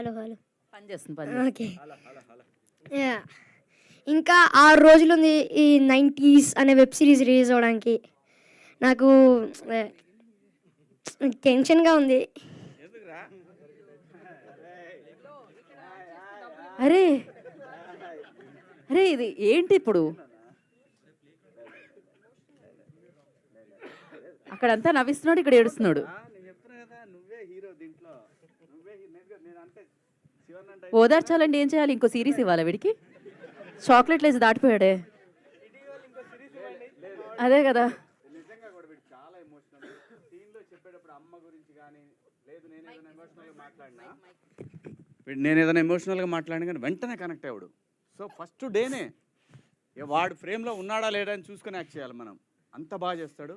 Hello hello. పని చేస్తుంది. Okay. ఇంకా ఆరు రోజులు ఉంది ఈ నైంటీస్ అనే వెబ్ సిరీస్ రిలీజ్ అవ్వడానికి నాకు టెన్షన్గా ఉంది. అరే అరే ఇది ఏంటి ఇప్పుడు? అక్కడంతా నవ్విస్తున్నాడు ఇక్కడ ఏడుస్తున్నాడు. ఓదార్చాలండి ఏం చేయాలి? ఇంకో సిరీస్ ఇవ్వాలి వీడికి? చాక్లెట్లు వేసి దాటిపోయాడే. అదే కదా. నేను ఏదైనా ఎమోషనల్గా మాట్లాడినా? కానీ వెంటనే కనెక్ట్ అయ్యాడు. సో ఫస్ట్ డేనే వాడు ఫ్రేమ్లో ఉన్నాడా లేడా అని చూసుకొని యాక్ట్ చేయాలి మనం. అంత బాగా చేస్తాడు.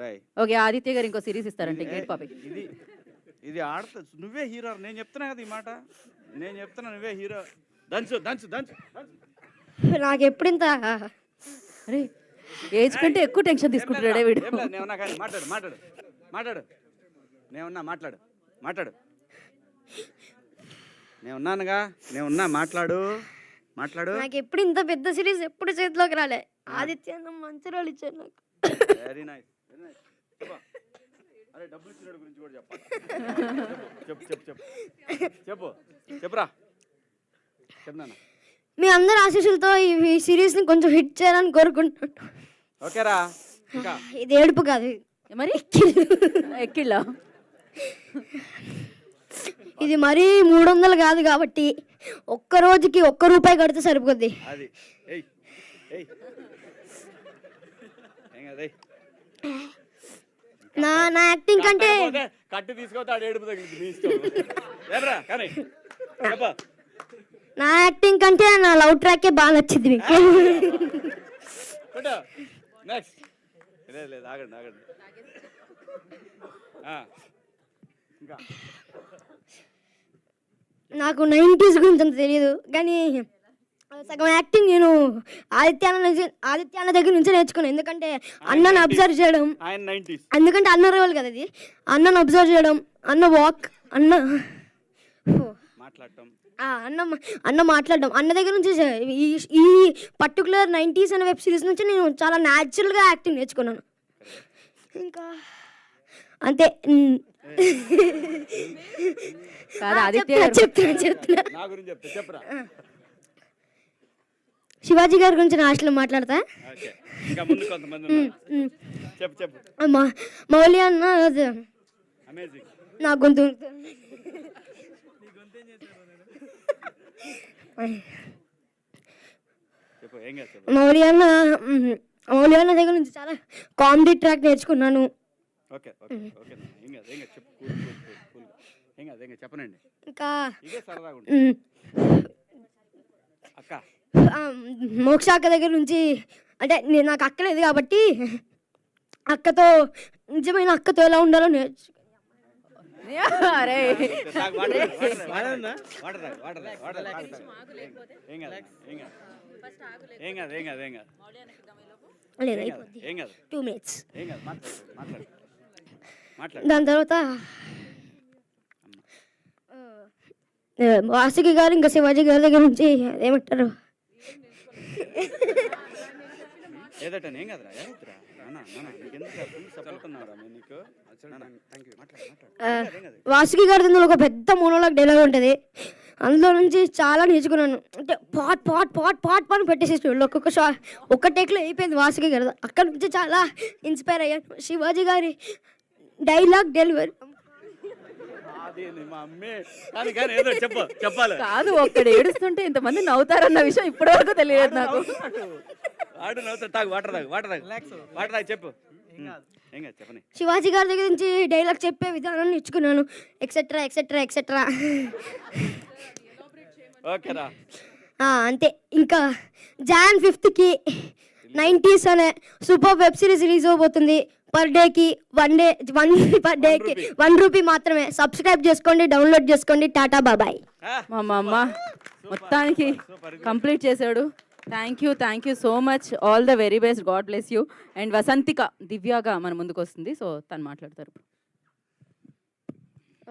రై ఓకే ఆదిత్య గారు ఇంకో సిరీస్ ఇస్తారంటే గేట్ పాపి ఇది ఇది ఆడతా. నువ్వే హీరో నేను చెప్తున్నా కదా ఈ మాట. నేను చెప్తున్నా నువ్వే హీరో. దంచు దంచు దంచు నాకు ఎప్పుడు ఇంత అరే ఏజ్ కంటే ఎక్కువ టెన్షన్ తీసుకుంటున్నాడే వీడు. ఏం లేదు, నేను ఉన్నా కానీ మాట్లాడు మాట్లాడు మాట్లాడు. నేను ఉన్నా మాట్లాడు మాట్లాడు. నేను ఉన్నానుగా నేను ఉన్నా మాట్లాడు మాట్లాడు. నాకు ఎప్పుడు ఇంత పెద్ద సిరీస్ ఎప్పుడు చేతిలోకి రాలే. ఆదిత్య మంచి రోల్ ఇచ్చారు నాకు. వెరీ నైస్ వెరీ నైస్ అరే డబ్బులు ఇచ్చినాడు గురించి కూడా చెప్పాలి? చెప్పు చెప్పు చెప్పు. చెప్పు చెప్పురా. మీ అందరి ఆశీస్సులతో ఈ ఈ సిరీస్ని కొంచెం హిట్ చేయాలని కోరుకుంటున్నాను. ఓకేరా. ఇంకా? ఇది ఏడుపు కాదు. మరి? ఎక్కిళ్ళా. ఇది మరీ మూడు వందలు కాదు కాబట్టి ఒక్క రోజుకి ఒక్క రూపాయి కడితే సరిపోద్ది. అది. ఏయ్ ఏయ్. ఏం కదా ఏయ్. నా నా యాక్టింగ్ కంటే కట్టు తీసుకోతాడు ఏడుపు తగిలింది నా యాక్టింగ్ కంటే నా లవ్ ట్రాకే బాగా నచ్చింది మీకు కొట్టు నెక్స్ట్ లేదు లేదు ఆగండి ఆగండి. ఆ. ఇంకా. నాకు నైంటీస్ గురించి అంత తెలియదు కానీ సగం యాక్టింగ్ నేను ఆదిత్య ఆదిత్య అన్న దగ్గర నుంచి నేర్చుకున్నాను ఎందుకంటే అన్నను అబ్జర్వ్ చేయడం ఎందుకంటే అన్న రోల్ కదా అది అన్నను అబ్జర్వ్ చేయడం అన్న వాక్ అన్న ఓ. మాట్లాడటం. ఆ, అన్న అన్న మాట్లాడడం. అన్న దగ్గర నుంచి ఈ ఈ పర్టికులర్ నైంటీస్ అనే వెబ్ సిరీస్ నుంచి నేను చాలా న్యాచురల్గా యాక్టింగ్ నేర్చుకున్నాను. ఇంకా అంతే. చెప్తున్నా చెప్తున్నా చెప్తున్నా నా గురించి చెప్తా చెప్పరా శివాజీ గారి గురించి నా హాస్టల్లో మాట్లాడతా? మౌలి అన్న నా గొంతు. మౌలి అన్న మౌలి అన్న దగ్గర నుంచి చాలా కామెడీ ట్రాక్ నేర్చుకున్నాను. ఇంకా అక్క. మోక్ష అక్క దగ్గర నుంచి అంటే నేను నాకు అక్క లేదు కాబట్టి అక్కతో నిజమైన అక్కతో ఎలా ఉండాలో నేర్చు అరే. టూ మినిట్స్ ఏం కాదు. మాట్లాడు మాట్లాడు. మాట్లాడు. దాని తర్వాత వాసుకి గారు ఇంకా శివాజీ గారి దగ్గర నుంచి ఏమంటారు? ఏదట కదరా సపోర్ట్ ఉన్నారా నేను నీకు. వాసుకి గారి దగ్గర ఒక పెద్ద మోనోలాగ్ డైలాగ్ ఉంటుంది. అందులో నుంచి చాలా నేర్చుకున్నాను. అంటే pot pot pot pot pot పెట్టేసేసి ఒక్కొక్క షా ఒక్క టేక్లో అయిపోయింది వాసుకి గారి అక్కడ నుంచి చాలా ఇన్స్పైర్ అయ్యాను. శివాజీ గారి డైలాగ్ డెలివరీ అది నీ మా అమ్మే కానీ కానీ ఏదో చెప్పు చెప్పాలి. కాదు ఒక్కడ ఏడుస్తుంటే ఇంతమంది నవ్వుతారన్న విషయం ఇప్పటివరకు తెలియదు నాకు. ఆడు తాగు వాటర్ తాగు వాటర్ తాగు. వాటర్ తాగు చెప్పు. ఏం కాదు. చెప్పని శివాజీ గారి దగ్గర నుంచి డైలాగ్ చెప్పే విధానం నేర్చుకున్నాను. ఎక్సెట్రా ఎక్సెట్రా ఎక్సెట్రా ఓకేరా అంతే. ఇంకా జాన్ ఫిఫ్త్కి నైంటీస్ అనే సూపర్ వెబ్ సిరీస్ రిలీజ్ అవబోతుంది. పర్ డేకి వన్ డే వన్ పర్ డేకి వన్ రూపీ మాత్రమే. సబ్స్క్రైబ్ చేసుకోండి డౌన్లోడ్ చేసుకోండి. టాటా బాబాయ్ మా అమ్మ మొత్తానికి కంప్లీట్ చేశాడు. Thank you thank you so much all the very best God bless you and Vasanthika దివ్యాగా మన ముందుకు వస్తుంది. సో తను మాట్లాడతారు.